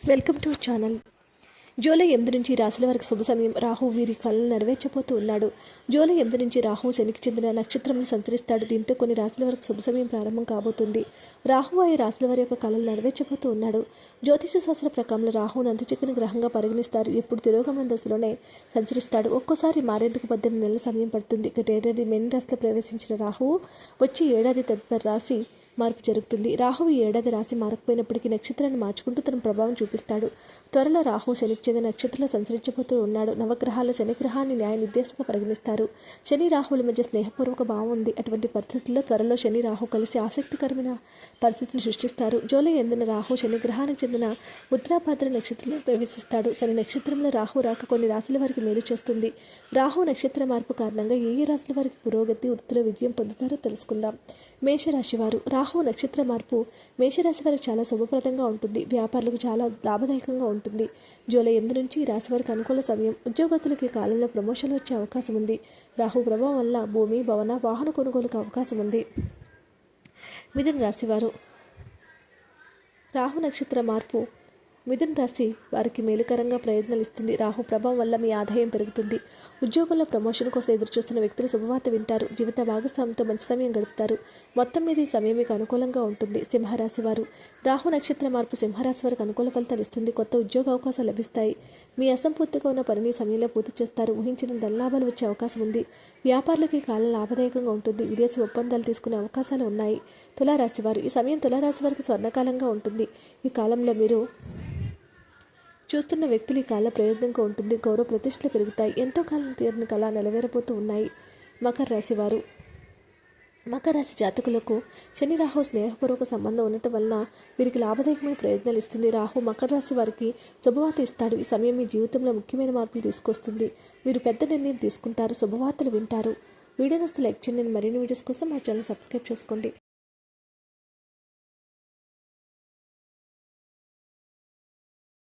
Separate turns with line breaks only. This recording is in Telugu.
Welcome to channel. జూలై ఎనిమిది నుంచి రాశుల వరకు శుభ సమయం. రాహు వీరి కళలు నెరవేర్చబోతూ ఉన్నాడు. జూలై ఎనిమిది నుంచి రాహు శనికి చెందిన నక్షత్రములు సంచరిస్తాడు. దీంతో కొన్ని రాశుల వరకు శుభ సమయం ప్రారంభం కాబోతుంది. రాహు అయి రాశుల వారి యొక్క కళలు నెరవేర్చబోతూ ఉన్నాడు. జ్యోతిష శాస్త్ర ప్రకారంలో రాహును అంతుచిక్కని గ్రహంగా పరిగణిస్తారు. ఎప్పుడు తిరోగమన దశలోనే సంచరిస్తాడు. ఒక్కోసారి మారేందుకు పద్దెనిమిది నెలల సమయం పడుతుంది. ఇక ఏడాది మెయిన్ రాశిలో ప్రవేశించిన రాహువు వచ్చి ఏడాది తదుపరి రాశి మార్పు జరుగుతుంది. రాహువు ఈ ఏడాది రాశి మారకపోయినప్పటికీ నక్షత్రాన్ని మార్చుకుంటూ తన ప్రభావం చూపిస్తాడు. త్వరలో రాహు శనికి చెందిన నక్షత్రంలో సంచరించబోతూ ఉన్నాడు. నవగ్రహాల శనిగ్రహాన్ని న్యాయ నిర్దేశంగా పరిగణిస్తారు. శని రాహువుల మధ్య స్నేహపూర్వక భావం ఉంది. అటువంటి పరిస్థితుల్లో త్వరలో శని రాహు కలిసి ఆసక్తికరమైన పరిస్థితిని సృష్టిస్తారు. జూలై ఎనిమిదిన రాహు శని గ్రహానికి చెందిన ఉత్తరాభాద్ర నక్షత్రంలో ప్రవేశిస్తాడు. శని నక్షత్రంలో రాహు రాక కొన్ని రాశుల వారికి మేలు చేస్తుంది. రాహు నక్షత్ర మార్పు కారణంగా ఏ ఏ రాశుల వారికి పురోగతి వృత్తిలో విజయం పొందుతారో తెలుసుకుందాం. మేషరాశివారు రాహువు రాహు నక్షత్ర మార్పు. మేషరాశి వారికి చాలా శుభప్రదంగా ఉంటుంది. వ్యాపారులకు చాలా లాభదాయకంగా ఉంటుంది. జూలై ఎనిమిది నుంచి రాశి వారికి అనుకూల సమయం. ఉద్యోగస్తులకి కాలంలో ప్రమోషన్లు వచ్చే అవకాశం ఉంది. రాహు ప్రభావం వల్ల భూమి భవన వాహన కొనుగోలుకు అవకాశం ఉంది. మిథున రాశివారు రాహు నక్షత్ర మార్పు. మిథున రాశి వారికి మేలుకరంగా ప్రయత్నాలు ఇస్తుంది. రాహు ప్రభావం వల్ల మీ ఆదాయం పెరుగుతుంది. ఉద్యోగంలో ప్రమోషన్ కోసం ఎదురుచూస్తున్న వ్యక్తులు శుభవార్త వింటారు. జీవిత భాగస్వామితో మంచి సమయం గడుపుతారు. మొత్తం మీద ఈ సమయం మీకు అనుకూలంగా ఉంటుంది. సింహరాశి వారు. రాహు నక్షత్ర మార్పు సింహరాశి వారికి అనుకూల ఫలితాలు ఇస్తుంది. కొత్త ఉద్యోగ అవకాశాలు లభిస్తాయి. మీ అసంపూర్తిగా ఉన్న పనిని సమయంలో పూర్తి చేస్తారు. ఊహించిన దల్లాభాలు వచ్చే అవకాశం ఉంది. వ్యాపారులకి కాలం లాభదాయకంగా ఉంటుంది. విదేశీ ఒప్పందాలు తీసుకునే అవకాశాలు ఉన్నాయి. తులారాశి వారు. ఈ సమయం తులారాశి వారికి స్వర్ణకాలంగా ఉంటుంది. ఈ కాలంలో మీరు చూస్తున్న వ్యక్తులు ఈ కాల ప్రయోజనంగా ఉంటుంది. గౌరవ ప్రతిష్టలు పెరుగుతాయి. ఎంతో కాలం తీరిన కళ నెలవేరబోతూ ఉన్నాయి. మకర రాశి వారు. మకర రాశి జాతకులకు శని రాహు స్నేహపూర్వక సంబంధం ఉండటం వలన వీరికి లాభదాయకమైన ప్రయత్నాలు ఇస్తుంది. రాహు మకర రాశి వారికి శుభవార్త ఇస్తాడు. ఈ సమయం మీ జీవితంలో ముఖ్యమైన మార్పులు తీసుకొస్తుంది. మీరు పెద్ద నిర్ణయం తీసుకుంటారు. శుభవార్తలు వింటారు. వీడియో నస్తే లైక్ చేయండి. మరిన్ని వీడియోస్ కోసం మా ఛానల్ సబ్స్క్రైబ్ చేసుకోండి.